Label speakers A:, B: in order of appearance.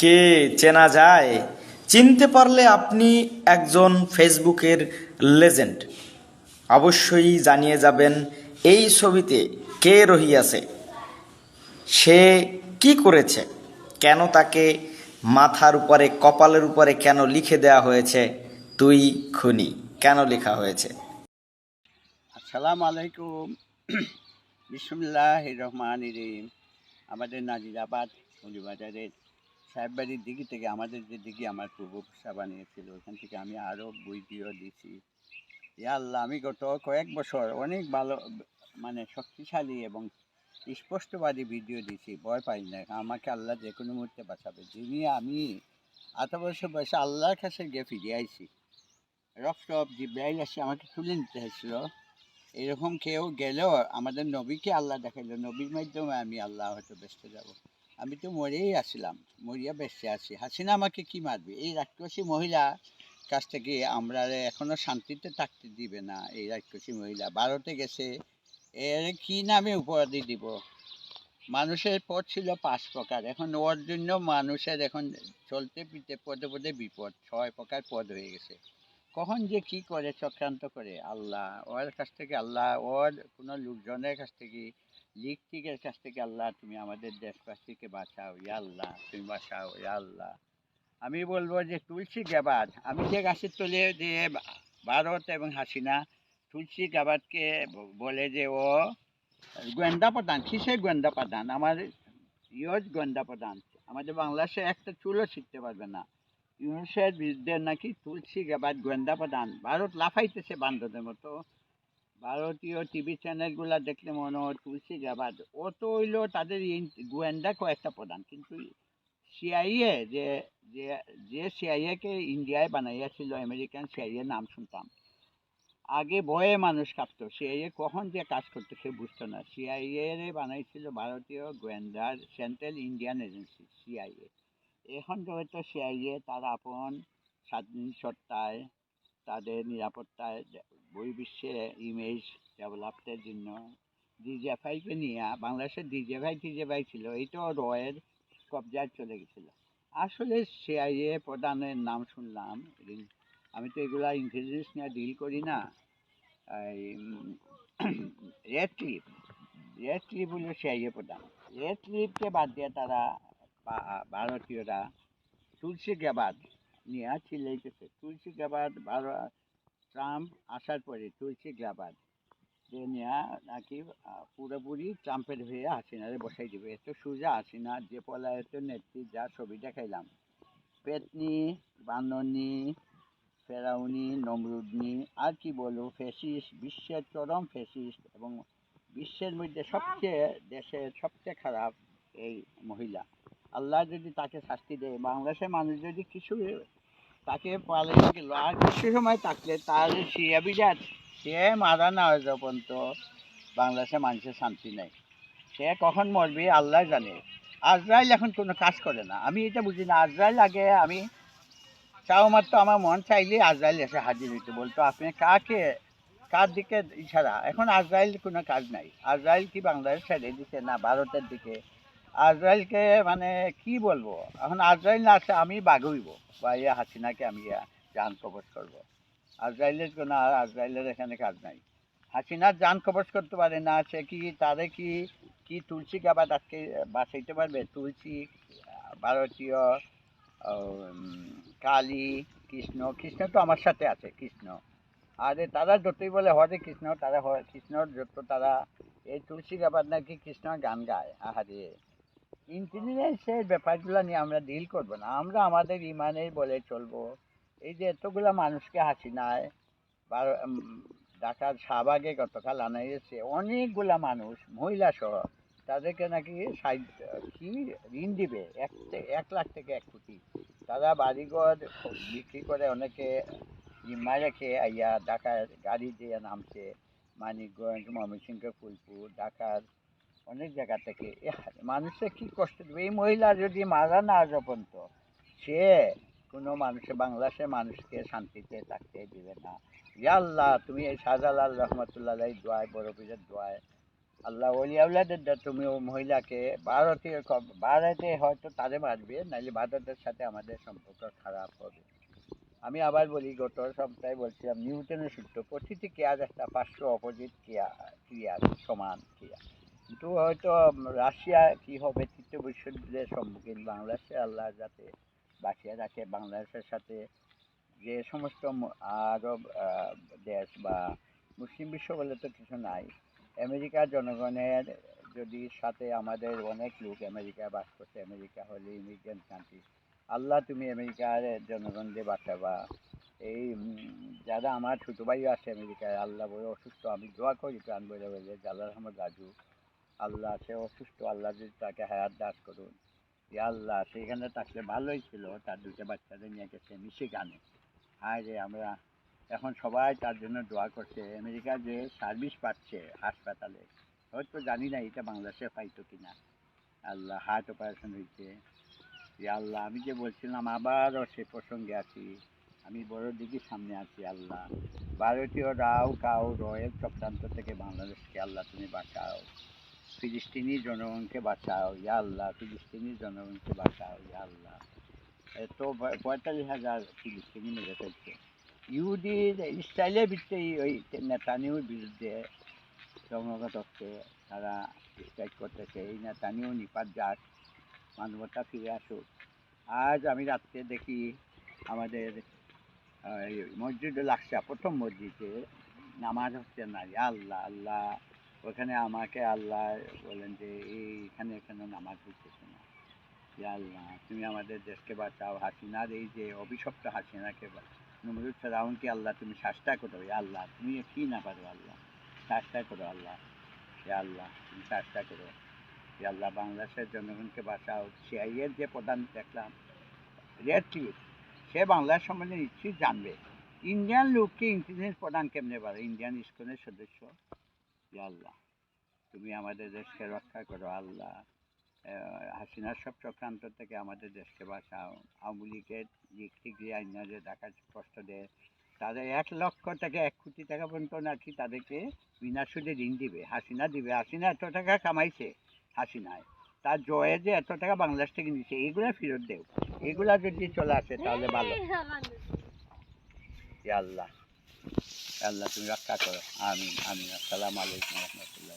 A: কে চেনা যায়, চিনতে পারলে আপনি একজন ফেসবুকের লেজেন্ড। অবশ্যই জানিয়ে যাবেন, এই ছবিতে কে রহিয়াছে, সে কি করেছে, কেন তাকে মাথার উপরে, কপালের উপরে কেন লিখে দেওয়া হয়েছে, তুই খুনি, কেন লেখা হয়েছে?
B: আসসালামু আলাইকুম বিসমুল্লাহ রহমান রহিম। আমাদের নাজিরাবাদ মুড়িবাজারের সাহেববাড়ির দিঘি থেকে আমাদের যে দিঘি আমার পূর্বপুষা বানিয়েছিল, ওখান থেকে আমি আরও ভিডিও দিছি। ইয়া আল্লাহ, আমি গত কয়েক বছর অনেক ভালো মানে শক্তিশালী এবং স্পষ্টবাদী ভিডিও দিছি, ভয় পাই না। আমাকে আল্লাহ যে কোনো মুহূর্তে বাঁচাবে। যিনি আমি, এত বছর বয়সে আল্লাহর কাছে গিয়ে ফিরে আইছি। রফ রফ জিব্রাইল এসে আমাকে তুলে নিতে হয়েছিল এরকম কেউ গেলেও আমাদের নবীকে আল্লাহ দেখাইলো। নবীর মাধ্যমে আমি আল্লাহ হয়তো বেসতে যাব। আমি তো মরেই আসছিলাম মরিয়া বেসতে আছি। হাসিনা আমাকে কি মারবে? এই রাক্ষসী মহিলা কাছ থেকে আমরা এখনও শান্তিতে থাকতে দিবে না, এই রাক্ষসী মহিলা। ভারতে গেছে, এর কি নামে উপাধি দিব? মানুষের পথ ছিল পাঁচ প্রকার। এখন ওর জন্য মানুষের এখন চলতে পিতে পদে পদে বিপদ, ছয় প্রকার পদ হয়ে গেছে। কখন যে কি করে চক্রান্ত করে, আল্লাহ, ওর কাছ থেকে আল্লাহ, ওর কোনো লোকজনের কাছ থেকে লিগটিকের কাছ থেকে আল্লাহ, তুমি আমাদের দেশবাসীকে বাঁচাও, ইয়া আল্লাহ, তুমি বাঁচাও, ইয়া আল্লাহ। আমি বলব যে তুলসী গাবাদ, আমি যে গাছের তলে যে ভারত এবং হাসিনা তুলসী গাবাদকে বলে যে, ও গোয়েন্দা প্রধান, কিসের গোয়েন্দা প্রধান? আমার ইয়জ গোয়েন্দা প্রধান। আমাদের বাংলাদেশে একটা চুলও শিখতে পারবে না। ইউনুসের বিরুদ্ধে নাকি তুলসী গাবাদ গোয়েন্দা প্রধান, ভারত লাফাইতেছে বান্ধবের মতো। ভারতীয় টিভি চ্যানেলগুলো দেখলে মনে হয় তুলসী গাবাদ ও তো তাদের গোয়েন্দা কয়েকটা প্রধান, কিন্তু সিআইএ যে যে যে সিআইএকে ইন্ডিয়ায় বানাইয়াছিল আমেরিকান সিআইএ নাম শুনতাম। আগে ভয়ে মানুষ কাঁপতো সিআইএ কখন যে কাজ করতো সে বুঝতো না। সিআইএ বানাইছিল ভারতীয় গোয়েন্দার সেন্ট্রাল ইন্ডিয়ান এজেন্সি সিআইএ এখন হয়তো সিআইএ তার আপন স্বাধীন সত্তায়, তাদের নিরাপত্তায় বহির্বিশ্বে ইমেজ ডেভেলপের জন্য ডিজেফাইকে নিয়ে, বাংলাদেশের ডিজেফাই টিজেফাই ছিল, এইটাও রয়ের কবজায় চলে গেছিল। আসলে সিআইএ প্রধানের নাম শুনলাম আমি তো এগুলা ইন্টেলিজেন্স নিয়ে ডিল করি না। এই রেড ক্লিপ রেড ক্লিপ হলো সিআইএ প্রধান। রেড ক্লিপকে বাদ দিয়ে তারা ভারতীয়রা তুলসী গাবাদ নিয়ে চিল্লাইতেছে। তুলসী গাবাদ, ভারত ট্রাম্প আসার পরে তুলসী গাবাদ যে নিয়ে নাকি পুরোপুরি ট্রাম্পের হয়ে হাসিনারে বসাই দেবে। এত সোজা হাসিনা, যে পলায়ত নেত্রী, যা ছবি দেখাইলাম। পেতনি, বাননি, ফেরাউনি, নমরুদনি, আর কি বলব ফেসিস্ট বিশ্বের চরম ফেসিস্ট এবং বিশ্বের মধ্যে সবচেয়ে, দেশের সবচেয়ে খারাপ এই মহিলা। আল্লাহ যদি তাকে শাস্তি দেয়, বাংলাদেশের মানুষ যদি কিছু তাকে পালিয়ে গেল আর কিছু সময় থাকলে তার সিয়া বিজাত সে মারা না হয়ে পর্যন্ত বাংলাদেশের মানুষের শান্তি নেই। সে কখন মরবে আল্লাহ জানে। আজরাইল এখন কোনো কাজ করে না। আমি এটা বুঝি না। আজরাইল আগে আমি চাও মাত্র আমার মন চাইলে আজরাইল এসে হাজির হইতে। বলতো, আপনি কাকে, কার দিকে ইশারা? এখন আজরাইল কোনো কাজ নাই। আজরাইল কি বাংলাদেশ ছেড়ে দিছে না ভারতের দিকে? আজরাইলকে মানে কি বলব? এখন আজরাইল না আসে আমি বাগুইব বা ইয়া হাসিনাকে আমি জান কবচ করব। আজরাইলের কোনো আর আজরাইলের এখানে কাজ নাই। হাসিনার জান কবচ করতে পারে, না সে কি তারে কি কি তুলসী গাবা আজকে বাঁচাইতে পারবে? তুলসী, ভারতীয় কালী, কৃষ্ণ কৃষ্ণ তো আমার সাথে আছে, কৃষ্ণ। আরে তারা যতই বলে হরে কৃষ্ণ, তারা হ- কৃষ্ণর যত তারা এই তুলসী গাবার নাকি কৃষ্ণ গান গায়। আহারে। ইন্টেলিজেন্সের ব্যাপারগুলো নিয়ে আমরা ডিল করব না। আমরা আমাদের ইমানেই বলে চলবো। এই যে এতগুলা মানুষকে হাসিনায় ঢাকার শাহবাগে গতকাল আনা গেছে অনেকগুলা মানুষ, মহিলা সহ, তাদেরকে নাকি কি ঋণ দিবে? এক এক লাখ থেকে এক কোটি। তারা বাড়িঘর বিক্রি করে অনেকে জিম্মা রেখে আইয়া ঢাকার গাড়ি দিয়ে নামছে। মানিকগঞ্জ, ময়মনসিংহ, ফুলপুর, ঢাকার অনেক জায়গা থেকে। এ মানুষের কি কষ্ট দেবে? এই মহিলা যদি মারা না পর্যন্ত সে কোনো মানুষে, বাংলাদেশের মানুষকে শান্তিতে থাকতে দিবে না। ইয়া আল্লাহ, তুমি এই শাহজালাল রহমতুল্লাহ দোয়ায় পীরের দোয়ায়, আল্লাহ ওলি আউলাদের দ্বারা তুমি ও মহিলাকে ভারতীয় ভারতে হয়তো তারে মারবে নাহলে ভারতের সাথে আমাদের সম্পর্ক খারাপ হবে। আমি আবার বলি, গত সপ্তাহে বলছিলাম, নিউটনের সূত্র, প্রতিটি ক্রিয়ার একটা পাঁচশো অপোজিট ক্রিয়া ক্রিয়া, সমান ক্রিয়া কিন্তু হয়তো রাশিয়া কি হবে, তৃতীয় বিশ্বযুদ্ধের সম্মুখীন বাংলাদেশে, আল্লাহ যাতে বাঁচিয়ে রাখে বাংলাদেশের সাথে। যে সমস্ত আরব দেশ বা মুসলিম বিশ্ব বলে তো কিছু নাই। আমেরিকার জনগণের যদি সাথে আমাদের অনেক লোক আমেরিকায় বাস করছে, আমেরিকা হলে ইমিগ্রেন্ট কান্ট্রি। আল্লাহ তুমি আমেরিকার জনগণদের বাঁচাবা। এই যারা আমার ছোটো ভাইও আছে আমেরিকায়, আল্লাহ বলে অসুস্থ, আমি দোয়া করি প্রাণ বলে বলে আহমদ রাজু। আল্লাহ, সে অসুস্থ, আল্লাহ যদি তাকে হায়াত দাস করুন। আল্লাহ সেখানে থাকলে ভালোই ছিল, তার দুটো বাচ্চাদের নিয়ে গেছে মিশে গানে হায় রে, আমরা এখন সবাই তার জন্য দোয়া করছে। আমেরিকা যে সার্ভিস পাচ্ছে হাসপাতালে, হয়তো জানি না এটা বাংলাদেশে পাইতো কিনা। আল্লাহ হার্ট অপারেশন হয়েছে। আল্লাহ, আমি যে বলছিলাম, আবারও সে প্রসঙ্গে আছি। আমি বড় দিকে সামনে আছি, আল্লাহ। ভারতীয় রাও কাউ রয়ের চক্রান্ত থেকে বাংলাদেশকে আল্লাহ তুমি বাঁচাও। ফিলিস্তিনি জনগণকে বাঁচাও, ইয়া আল্লাহ, ফিলিস্তিনি জনগণকে বাঁচাও, ইয়া আল্লাহ। এত পঁয়তাল্লিশ হাজার ফিলিস্তিনি মেরে ফেলছে। ইহুদির ইসরায়েলের ভিত্তি ওই নেতানিউর বিরুদ্ধে ধর্মঘট হচ্ছে, তারা স্ট্রাইক করতেছে, এই নেতানিউ নিপাত যাক মানবতা ফিরে আসুক। আজ আমি রাত্রে দেখি আমাদের মসজিদুল আকসা, প্রথম মসজিদে নামাজ হচ্ছে না আল্লাহ আল্লাহ। ওখানে আমাকে আল্লাহ বলেন যে এইখানে এখানে নামাজ হচ্ছে না। আল্লাহ, তুমি আমাদের দেশকে বাঁচাও, হাসিনার এই যে অভিশপ্ত হাসিনাকে নমরুদ ফেরাউনকে, আল্লাহ, তুমি শাস্তা করো আল্লাহ, তুমি কি না পারো আল্লাহ? শাস্তা করো আল্লাহ, ইয়া আল্লাহ, তুমি শাস্তা করো। ইয়া আল্লাহ, বাংলাদেশের জনগণকে বাঁচাও। সিআইয়ের যে প্রধান দেখলাম, রেড সে বাংলার সম্বন্ধে নিশ্চয়ই জানবে। ইন্ডিয়ান লোককে ইন্টেলিজেন্স প্রদান কেমনে পারে ইন্ডিয়ান স্কুলের সদস্য। আল্লাহ তুমি আমাদের দেশকে রক্ষা করো আল্লাহ। হাসিনার সব চক্রান্ত থেকে আমাদের দেশকে বাঁচাও। আওয়ামী লীগের থেকে আইনা যে টাকা কষ্ট দেয় তাদের এক লক্ষ থেকে এক কোটি টাকা পর্যন্ত নাকি তাদেরকে বিনা সুদে ঋণ দিবে। হাসিনা দিবে। হাসিনা এত টাকা কামাইছে হাসিনায়। তার জয়ে যে এত টাকা বাংলাদেশ থেকে নিচ্ছে এইগুলা ফেরত দেও। এগুলা যদি চলে আসে তাহলে ভালো। ইয়া আল্লাহ। আল্লাহ তুমি রক্ষা করো। আমি আমিন। আসসালামু আলাইকুম রহমতুল্লাহ